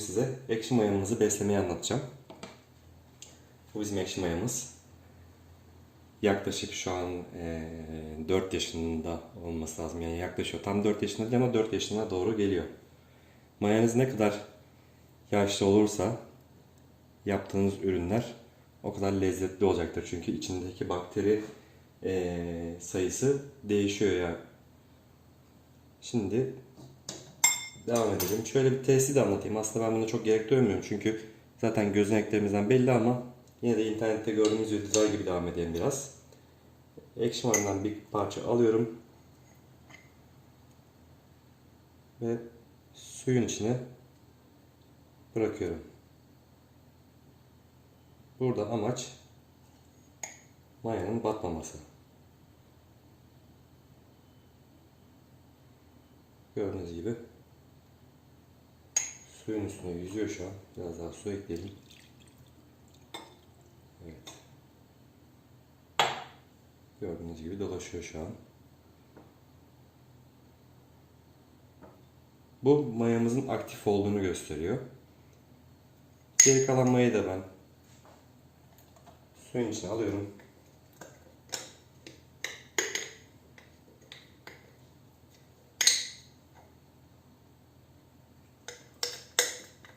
size ekşi mayamızı beslemeyi anlatacağım. Bu bizim ekşi mayamız. Yaklaşık şu an e, 4 yaşında olması lazım. Yani yaklaşıyor. Tam 4 yaşında değil ama 4 yaşına doğru geliyor. Mayanız ne kadar yaşlı olursa yaptığınız ürünler o kadar lezzetli olacaktır. Çünkü içindeki bakteri e, sayısı değişiyor ya. Şimdi devam edelim. Şöyle bir testi de anlatayım. Aslında ben bunu çok gerek duymuyorum. Çünkü zaten gözeneklerimizden belli ama yine de internette gördüğümüz videolar gibi devam edelim biraz. Ekşi mayondan bir parça alıyorum. Ve suyun içine bırakıyorum. Burada amaç mayanın batmaması. Gördüğünüz gibi suyun üstüne yüzüyor şu an. Biraz daha su ekleyelim. Evet. Gördüğünüz gibi dolaşıyor şu an. Bu mayamızın aktif olduğunu gösteriyor. Geri kalan mayayı da ben suyun içine alıyorum.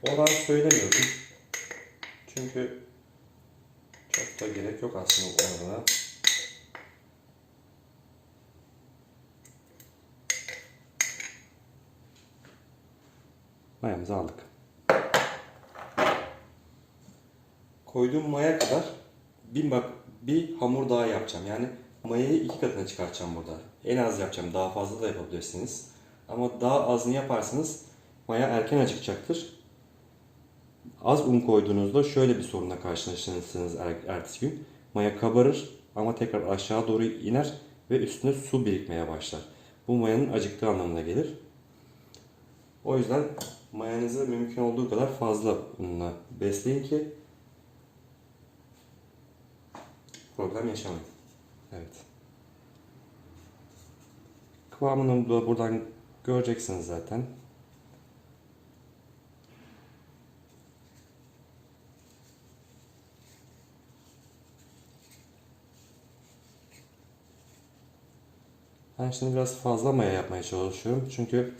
Oran söylemiyorum. Çünkü çok da gerek yok aslında orana. Mayamızı aldık. Koyduğum maya kadar bir bak bir hamur daha yapacağım. Yani mayayı iki katına çıkartacağım burada. En az yapacağım. Daha fazla da yapabilirsiniz. Ama daha azını yaparsanız maya erken acıkacaktır. Az un koyduğunuzda şöyle bir sorunla karşılaşırsınız er, ertesi gün. Maya kabarır ama tekrar aşağı doğru iner ve üstüne su birikmeye başlar. Bu mayanın acıktığı anlamına gelir. O yüzden mayanızı mümkün olduğu kadar fazla unla besleyin ki problem yaşamayın. Evet. Kıvamını da buradan göreceksiniz zaten. Ben şimdi biraz fazla maya yapmaya çalışıyorum. Çünkü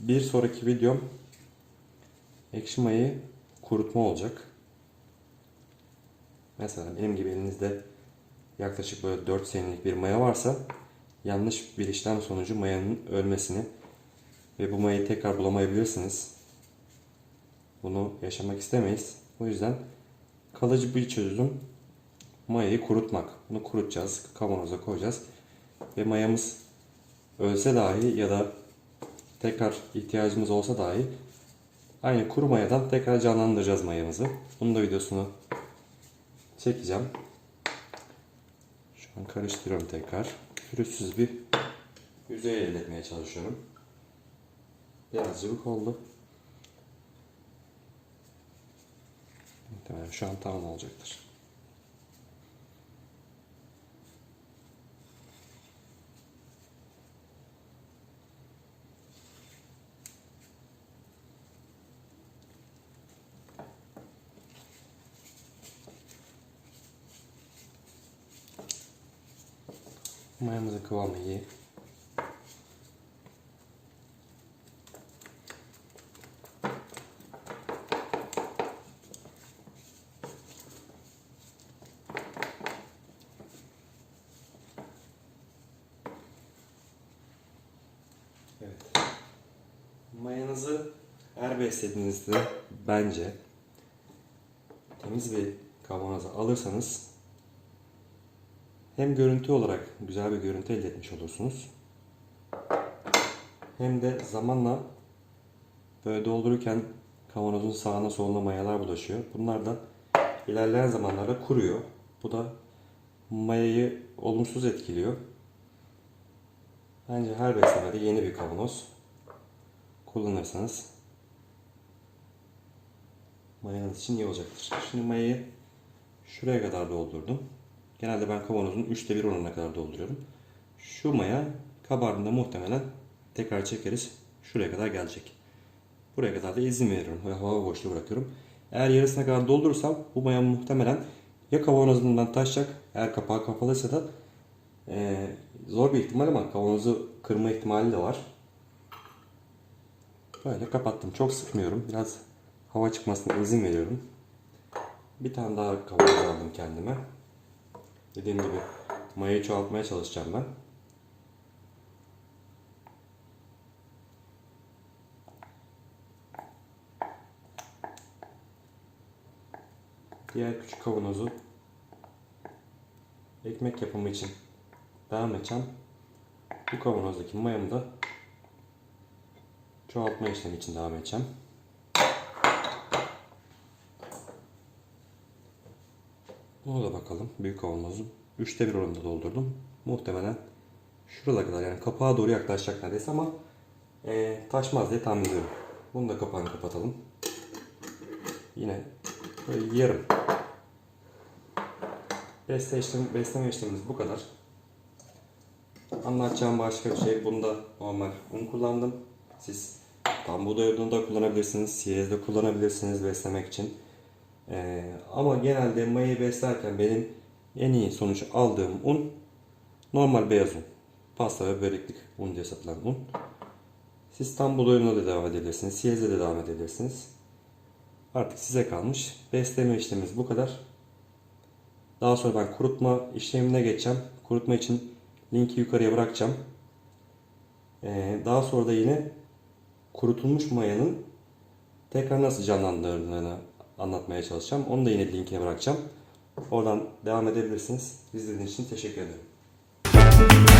bir sonraki videom ekşi mayayı kurutma olacak. Mesela benim gibi elinizde yaklaşık böyle 4 senelik bir maya varsa yanlış bir işlem sonucu mayanın ölmesini ve bu mayayı tekrar bulamayabilirsiniz. Bunu yaşamak istemeyiz. O yüzden kalıcı bir çözüm mayayı kurutmak. Bunu kurutacağız, kavanoza koyacağız ve mayamız ölse dahi ya da tekrar ihtiyacımız olsa dahi aynı kuru mayadan tekrar canlandıracağız mayamızı. Bunun da videosunu çekeceğim. Şu an karıştırıyorum tekrar. Pürüzsüz bir yüzey elde etmeye çalışıyorum. Biraz cıvık oldu. Muhtemelen şu an tamam olacaktır. Mayamızın kıvamı iyi. Evet. Mayanızı her beslediğinizde bence temiz bir kavanoza alırsanız hem görüntü olarak güzel bir görüntü elde etmiş olursunuz. Hem de zamanla böyle doldururken kavanozun sağına soluna mayalar bulaşıyor. Bunlar da ilerleyen zamanlarda kuruyor. Bu da mayayı olumsuz etkiliyor. Bence her beslemede yeni bir kavanoz kullanırsanız mayanız için iyi olacaktır. Şimdi mayayı şuraya kadar doldurdum. Genelde ben kavanozun 3'te 1 oranına kadar dolduruyorum. Şu maya kabardığında muhtemelen tekrar çekeriz. Şuraya kadar gelecek. Buraya kadar da izin veriyorum ve hava boşluğu bırakıyorum. Eğer yarısına kadar doldurursam bu maya muhtemelen ya kavanozundan taşacak. Eğer kapağı kapalıysa da eee, zor bir ihtimal ama kavanozu kırma ihtimali de var. Böyle kapattım. Çok sıkmıyorum. Biraz hava çıkmasına izin veriyorum. Bir tane daha kavanoz aldım kendime. Dediğim gibi mayayı çoğaltmaya çalışacağım ben. Diğer küçük kavanozu ekmek yapımı için devam edeceğim. Bu kavanozdaki mayamı da çoğaltma işlemi için devam edeceğim. Bunu da bakalım. Büyük kavanozu 3'te 1 oranında doldurdum. Muhtemelen şurada kadar yani kapağa doğru yaklaşacak neredeyse ama eee, taşmaz diye tahmin ediyorum. Bunu da kapağını kapatalım. Yine böyle yarım. Besle işlemi, besleme işlemimiz bu kadar. Anlatacağım başka bir şey. Bunda normal un kullandım. Siz tam buğday da kullanabilirsiniz. Siyez de kullanabilirsiniz beslemek için. Ee, ama genelde mayayı beslerken benim en iyi sonuç aldığım un normal beyaz un. Pasta ve böreklik un diye satılan un. Siz tam buğday ununa da devam edebilirsiniz. Siyezle de devam edebilirsiniz. Artık size kalmış. Besleme işlemimiz bu kadar. Daha sonra ben kurutma işlemine geçeceğim. Kurutma için linki yukarıya bırakacağım. Ee, daha sonra da yine kurutulmuş mayanın tekrar nasıl canlandırıldığını anlatmaya çalışacağım. Onu da yine linkine bırakacağım. Oradan devam edebilirsiniz. İzlediğiniz için teşekkür ederim.